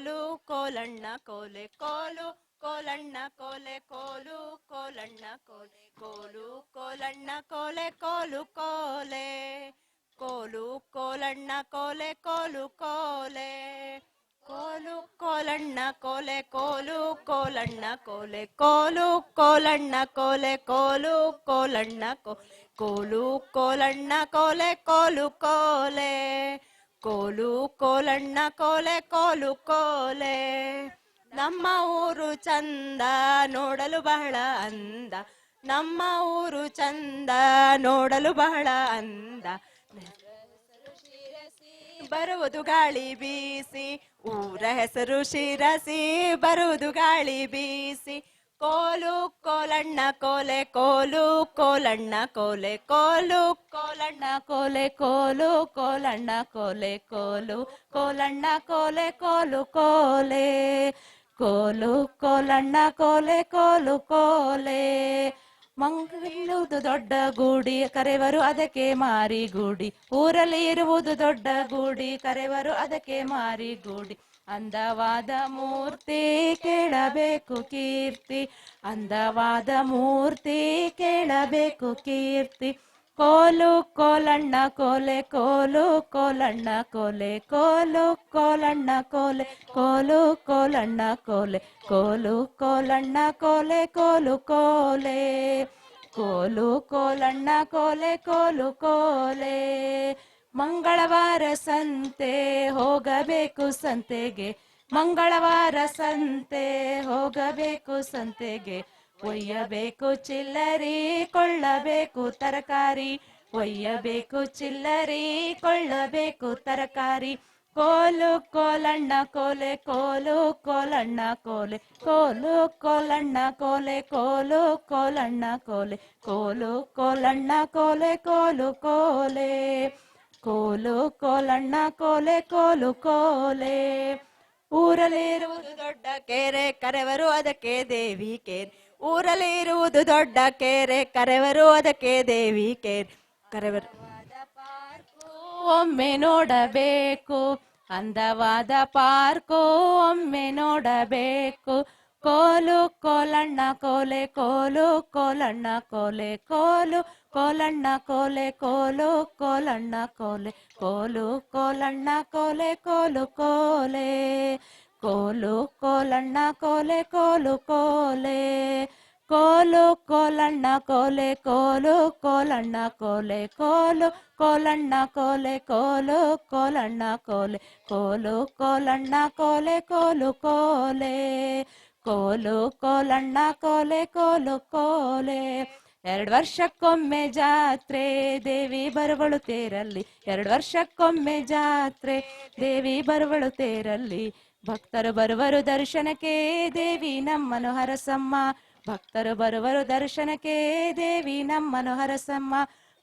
ಕೋಲು ಕೋಲಣ್ಣ ಕೋಲೆ ಕೋಲು ಕೋಲಣ್ಣ ಕೋಲೆ ಕೋಲು ಕೋಲಣ್ಣ ಕೋಲೆ ಕೋಲು ಕೋಲಣ್ಣ ಕೋಲೆ ಕೋಲು ಕೋಲೆ ಕೋಲು ಕೋಲಣ್ಣ ಕೋಲೆ ಕೋಲು ಕೋಲೆ ಕೋಲು ಕೋಲಣ್ಣ ಕೋಲೆ ಕೋಲು ಕೋಲಣ್ಣ ಕೋಲೆ ಕೋಲು ಕೋಲಣ್ಣ ಕೋಲೆ ಕೋಲು ಕೋಲಣ್ಣ ಕೋಲೆ ಕೋಲು ಕೋಲಣ್ಣ ಕೋಲೆ ಕೋಲು ಕೋಲೆ ಕೋಲು ಕೋಲಣ್ಣ ಕೋಲೆ ಕೋಲು ಕೋಲೆ. ನಮ್ಮ ಊರು ಚಂದ ನೋಡಲು ಬಹಳ ಅಂದ. ನಮ್ಮ ಊರು ಚಂದ ನೋಡಲು ಬಹಳ ಅಂದ. ಬರುವುದು ಗಾಳಿ ಬೀಸಿ, ಊರ ಹೆಸರು ಶಿರಸಿ, ಬರುವುದು ಗಾಳಿ ಬೀಸಿ ಕೋಲು ಕೋಲಣ್ಣ ಕೋಲೆ ಕೋಲು ಕೋಲಣ್ಣ ಕೋಲೆ ಕೋಲು ಕೋಲಣ್ಣ ಕೋಲೆ ಕೋಲು ಕೋಲಣ್ಣ ಕೋಲೆ ಕೋಲು ಕೋಲಣ್ಣ ಕೋಲೆ ಕೋಲು ಕೋಲೆ ಕೋಲು ಕೋಲಣ್ಣ ಕೋಲೆ ಕೋಲು ಕೋಲೆ ಮಂಗಳೂದು ದೊಡ್ಡ ಗೂಡಿ ಕರೆವರು ಅದಕ್ಕೆ ಮಾರಿ ಗೂಡಿ ಊರಲ್ಲಿ ಇರುವುದು ದೊಡ್ಡ ಗೂಡಿ ಕರೆವರು ಅದಕ್ಕೆ ಮಾರಿ ಗೂಡಿ ಅಂದವಾದ ಮೂರ್ತಿ ಕೇಳಬೇಕು ಕೀರ್ತಿ. ಅಂದವಾದ ಮೂರ್ತಿ ಕೇಳಬೇಕು ಕೀರ್ತಿ. ಕೋಲು ಕೋಲಣ್ಣ ಕೋಲೆ, ಕೋಲು ಕೋಲಣ್ಣ ಕೋಲೆ, ಕೋಲು ಕೋಲಣ್ಣ ಕೋಲೆ, ಕೋಲು ಕೋಲಣ್ಣ ಕೋಲೆ, ಕೋಲು ಕೋಲಣ್ಣ ಕೋಲೆ, ಕೋಲು ಕೋಲೆ, ಕೋಲು ಕೋಲಣ್ಣ ಕೋಲೆ, ಕೋಲು ಕೋಲೆ. ಮಂಗಳವಾರ ಸಂತೆ ಹೋಗಬೇಕು ಸಂತೆಗೆ. ಮಂಗಳವಾರ ಸಂತೆ ಹೋಗಬೇಕು ಸಂತೆಗೆ. ಒಯ್ಯಬೇಕು ಚಿಲ್ಲರಿ, ಕೊಳ್ಳಬೇಕು ತರಕಾರಿ. ಒಯ್ಯಬೇಕು ಚಿಲ್ಲರಿ, ಕೊಳ್ಳಬೇಕು ತರಕಾರಿ. ಕೋಲು ಕೋಲಣ್ಣ ಕೋಲೆ, ಕೋಲು ಕೋಲಣ್ಣ ಕೋಲೆ. ಕೋಲು ಕೋಲಣ್ಣ ಕೋಲೆ, ಕೋಲು ಕೋಲಣ್ಣ ಕೋಲೆ. ಕೋಲು ಕೋಲಣ್ಣ ಕೋಲೆ, ಕೋಲು ಕೋಲೆ. ಕೋಲು ಕೋಲಣ್ಣ, ಕೋಲೆ, ಕೋಲು ಕೋಲೆ. ಊರಲ್ಲಿರುವುದು ದೊಡ್ಡ ಕೆರೆ, ಕರೆವರು ಅದಕ್ಕೆ ದೇವಿ ಕೇರ್. ಊರಲ್ಲಿರುವುದು ದೊಡ್ಡ ಕೆರೆ, ಕರೆವರು ಅದಕ್ಕೆ ದೇವಿ ಕೇರ್. ಕರೆವರು. ಒಮ್ಮೆ ನೋಡಬೇಕು, ಅಂದವಾದ ಪಾರ್ಕು ಒಮ್ಮೆ ನೋಡಬೇಕು. ಕೋಲು ಕೋಲಣ್ಣ ಕೋಲೆ ಕೋಲು ಕೋಲಣ್ಣ ಕೋಲೆ ಕೋಲು ಕೋಲಣ್ಣ ಕೋಲೆ ಕೋಲು ಕೋಲಣ್ಣ ಕೋಲೆ ಕೋಲು ಕೋಲಣ್ಣ ಕೋಲೆ ಕೋಲು ಕೋಲೆ ಕೋಲು ಕೋಲಣ್ಣ ಕೋಲೆ ಕೋಲು ಕೋಲೆ ಕೋಲು ಕೋಲಣ್ಣ ಕೋಲೆ ಕೋಲು ಕೋಲಣ್ಣ ಕೋಲೆ ಕೋಲು ಕೋಲಣ್ಣ ಕೋಲೆ ಕೋಲು ಕೋಲಣ್ಣ ಕೋಲೆ ಕೋಲು ಕೋಲಣ್ಣ ಕೋಲೆ ಕೋಲು ಕೋಲೆ ಕೋಲು ಕೋಲಣ್ಣ ಕೋಲೆ ಕೋಲು ಕೋಲೆ. ಎರಡು ವರ್ಷಕ್ಕೊಮ್ಮೆ ಜಾತ್ರೆ, ದೇವಿ ಬರುವಳು ತೇರಲ್ಲಿ. ಎರಡು ವರ್ಷಕ್ಕೊಮ್ಮೆ ಜಾತ್ರೆ, ದೇವಿ ಬರುವಳು ತೇರಲ್ಲಿ. ಭಕ್ತರು ಬರುವರು ದರ್ಶನಕ್ಕೆ, ದೇವಿ ನಮ್ಮನು ಹರಸಮ್ಮ. ಭಕ್ತರು ಬರುವರು ದರ್ಶನಕ್ಕೆ, ದೇವಿ ನಮ್ಮನು ಹರಸಮ್ಮ.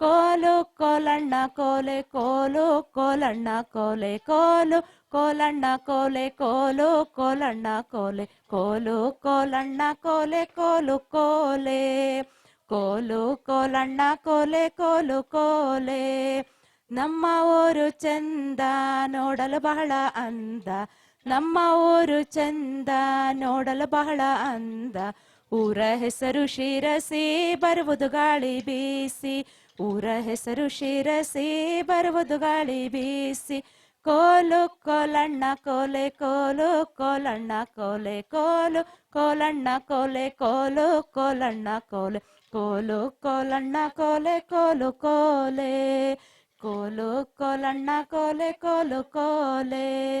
ಕೋಲು ಕೋಲಣ್ಣ ಕೋಲೆ ಕೋಲು ಕೋಲಣ್ಣ ಕೋಲೆ ಕೋಲು ಕೋಲಣ್ಣ ಕೋಲೆ ಕೋಲು ಕೋಲಣ್ಣ ಕೋಲೆ ಕೋಲು ಕೋಲಣ್ಣ ಕೋಲೆ ಕೋಲು ಕೋಲೆ ಕೋಲು ಕೋಲಣ್ಣ ಕೋಲೆ ಕೋಲು ಕೋಲೆ ನಮ್ಮ ಊರು ಚಂದ ನೋಡಲು ಬಹಳ ಅಂದ ನಮ್ಮ ಊರು ಚಂದ ನೋಡಲು ಬಹಳ ಅಂದ ಊರ ಹೆಸರು ಶಿರಸಿ, ಬರುವುದು ಗಾಳಿ ಬೀಸಿ. ಊರ ಹೆಸರು ಶಿರಸಿ, ಬರುವುದು ಗಾಳಿ ಬೀಸಿ. ಕೋಲು, ಕೋಲಣ್ಣ, ಕೋಲೆ, ಕೋಲು, ಕೋಲಣ್ಣ, ಕೋಲೆ, ಕೋಲು, ಕೋಲಣ್ಣ, ಕೋಲೆ, ಕೋಲು, ಕೋಲಣ್ಣ, ಕೋಲೆ. ಕೋಲು, ಕೋಲಣ್ಣ, ಕೋಲೆ, ಕೋಲು ಕೋಲೆ. ಕೋಲು, ಕೋಲಣ್ಣ, ಕೋಲೆ, ಕೋಲು, ಕೋಲೆ.